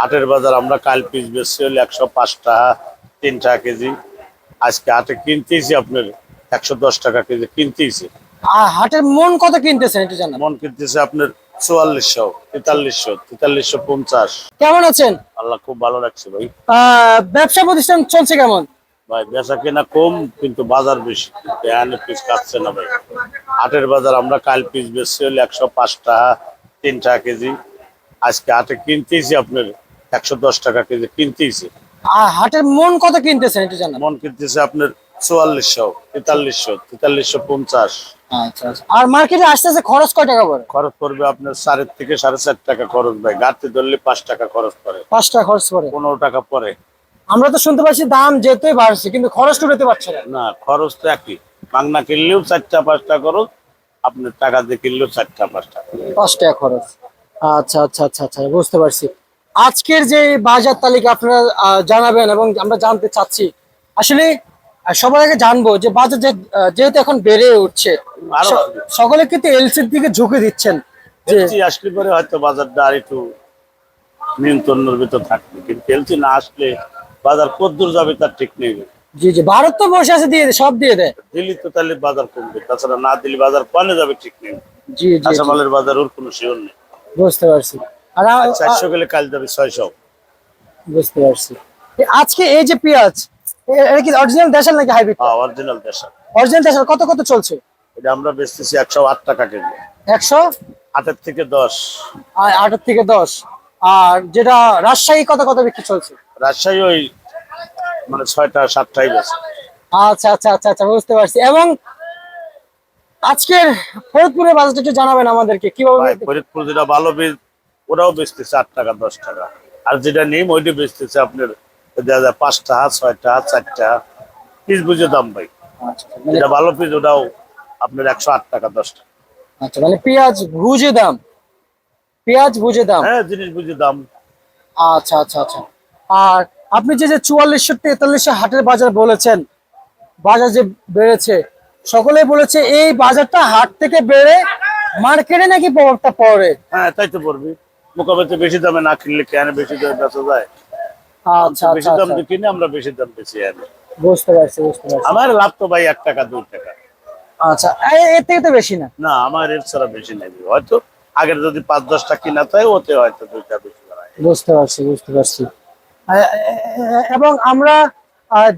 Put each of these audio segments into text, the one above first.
হাটের বাজার আমরা কাল পিস বেশি হলে একশো পাঁচ টাকা তিন টাকা কেজি। আজকে হাটে কিনতেইছি আপনার একশো দশ টাকা কেজি কিনতেইছি আর হাটের মন কত কিনতেছেন একটু জানান। মন কিনতেছে আপনার চুয়াল্লিশশো তেতাল্লিশশো তেতাল্লিশশো পঞ্চাশ। কেমন আছেন? আল্লাহ খুব ভালো লাগছে ভাই। ব্যবসা প্রতিষ্ঠান চলছে কেমন? ভাই বেচা কেনা কম কিন্তু বাজার বেশি। এখানে পিস কাটছে না ভাই। হাটের বাজার আমরা কাল পিস বেশি হলে একশো পাঁচ টাকা তিন টাকা কেজি। আজকে হাটে কিনতেইছি আপনার একশো দশ টাকা কেজি কিনতেইছি। আর হাটের মন কত কিনতেছেন একটু জানান। মন কিনতেছে আপনার চুয়াল্লিশশো তেতাল্লিশশো তেতাল্লিশশো পঞ্চাশ। আচ্ছা আচ্ছা। আর মার্কেটে আসতে আসতে খরচ কয় টাকা পড়ে খরচ পড়বে আপনার সাড়ে থেকে সাড়ে চার টাকা খরচ ভাই। গাড়িতে ধরলে পাঁচ টাকা খরচ পড়ে। পাঁচ টাকা খরচ পড়ে। পনেরো টাকা পরে আমরা তো শুনতে পাচ্ছি দাম যেতেই বাড়ছে কিন্তু খরচ তো উঠাতে পারছে না। না খরচ তো একই। বাংলা কিনলেও চারটা পাঁচটা খরচ আপনার টাকা দিয়ে কিনলেও চারটা পাঁচটা। পাঁচ টাকা খরচ। আচ্ছা আচ্ছা আচ্ছা আচ্ছা বুঝতে পারছি। আজকের যে বাজার তালিকা আপনারা জানাবেন এবং আমরা জানতে চাচ্ছি আসলে সবার আগে জানব যে বাজার যেহেতু এখন বেড়ে উঠছে সকলে কিন্তু এলসির দিকে ঝুঁকে দিচ্ছেন আসলে পরে হয়তো বাজারটা আর একটু নিয়ন্ত্রণের ভিতর থাকবে। কিন্তু এলসি না আসলে বাজার কদ্দূর যাবে তার ঠিক নেই। জি জি ভারত তো বসে আছে দিয়ে সব দিয়ে দেয় দিল্লি তো তাহলে বাজার কমবে তাছাড়া না দিল্লি বাজার কনে যাবে ঠিক নেই। জি জি জি, কাঁচামালের বাজার ওর কোনো শিওর নেই। বুঝতে পারছি। চারশো গেলে কাল যাবে ছয়শো। বুঝতে পারছি। আজকে এই যে পেঁয়াজ এটা কি অরিজিনাল দেশের নাকি হাইব্রিড হ্যাঁ অরিজিনাল দেশা অরিজিনাল দেশের কত কত চলছে? এটা আমরা বেচতেছি একশো আট টাকা কেজি। একশো? আটের থেকে দশ। আর আটের থেকে দশ। আর যেটা রাজশাহী কত কত বিক্রি চলছে? রাজশাহী ওই মানে ছয়টা সাতটাই বেছে আচ্ছা আচ্ছা আচ্ছা আচ্ছা বুঝতে পারছি। এবং আজকের ফরিদপুরের বাজারটা একটু জানাবেন আমাদেরকে কীভাবে ফরিদপুর যেটা ভালো বীজ ওরাও বেচতেছে আট টাকা দশ টাকা। আর যেটা নিম ওইটা বেচতেছে আপনার দেখা যায় পাঁচ টাকা ছয় টাকা চার টাকা পিস বুঝে দাম ভাই। আচ্ছা, মানে যেটা ভালো পিস ওটাও আপনার একশো আট টাকা দশ টাকা। আচ্ছা মানে পেঁয়াজ বুঝে দাম। পেঁয়াজ বুঝে দাম। হ্যাঁ জিনিস বুঝে দাম। আচ্ছা আচ্ছা আচ্ছা। আর আপনি যে যে চুয়াল্লিশশো তেতাল্লিশশো হাটের বাজার বলেছেন বাজার যে বেড়েছে সকলেই বলেছে এই বাজারটা হাট থেকে বেড়ে মার্কেটে নাকি প্রভাবটা পড়ে? হ্যাঁ তাই তো পড়বি। মোকাবেতে বেশি দামে না কিনলে কেন বেশি দামে বেচা যায়? আচ্ছা বেশি আচ্ছা দাম আচ্ছা। দিয়ে কিনে আমরা বেশি দাম বেশি আনি বুঝতে পারছি বুঝতে পারছি। আমার লাভ তো ভাই এক টাকা দুই টাকা। আচ্ছা এর থেকে তো বেশি না? না আমার এর ছাড়া বেশি নেই। হয়তো আগের যদি পাঁচ দশটা কিনা তাই ওতে হয়তো দুইটা বেশি বুঝতে পারছি বুঝতে পারছি। এবং আমরা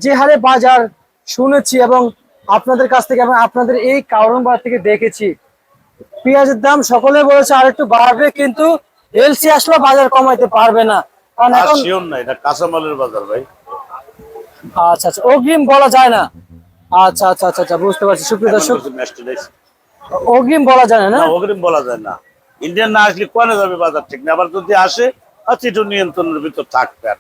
যে হারে বাজার শুনেছি এবং আপনাদের কাছ থেকে এবং আপনাদের এই কারণ বাজার থেকে দেখেছি পেঁয়াজের দাম সকলে বলেছে আর একটু বাড়বে কিন্তু এলসি আসলে বাজার কমাইতে পারবে না। কারণ এখন শিওর না এটা কাঁচামালের বাজার ভাই। আচ্ছা আচ্ছা অগ্রিম বলা যায় না। আচ্ছা আচ্ছা আচ্ছা আচ্ছা বুঝতে পারছি। সুপ্রিয় দর্শক অগ্রিম বলা যায় না অগ্রিম বলা যায় না। ইন্ডিয়ান না আসলে কোনে যাবে বাজার ঠিক না। আবার যদি আসে আচ্ছা একটু নিয়ন্ত্রণের ভিতর থাকবে আর।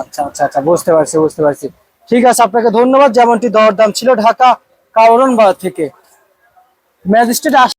আচ্ছা আচ্ছা আচ্ছা বুঝতে পারছি বুঝতে পারছি। ঠিক আছে আপনাকে ধন্যবাদ। যেমনটি দরদাম ছিল ঢাকা কাউরন বাজার থেকে। ম্যাজিস্ট্রেট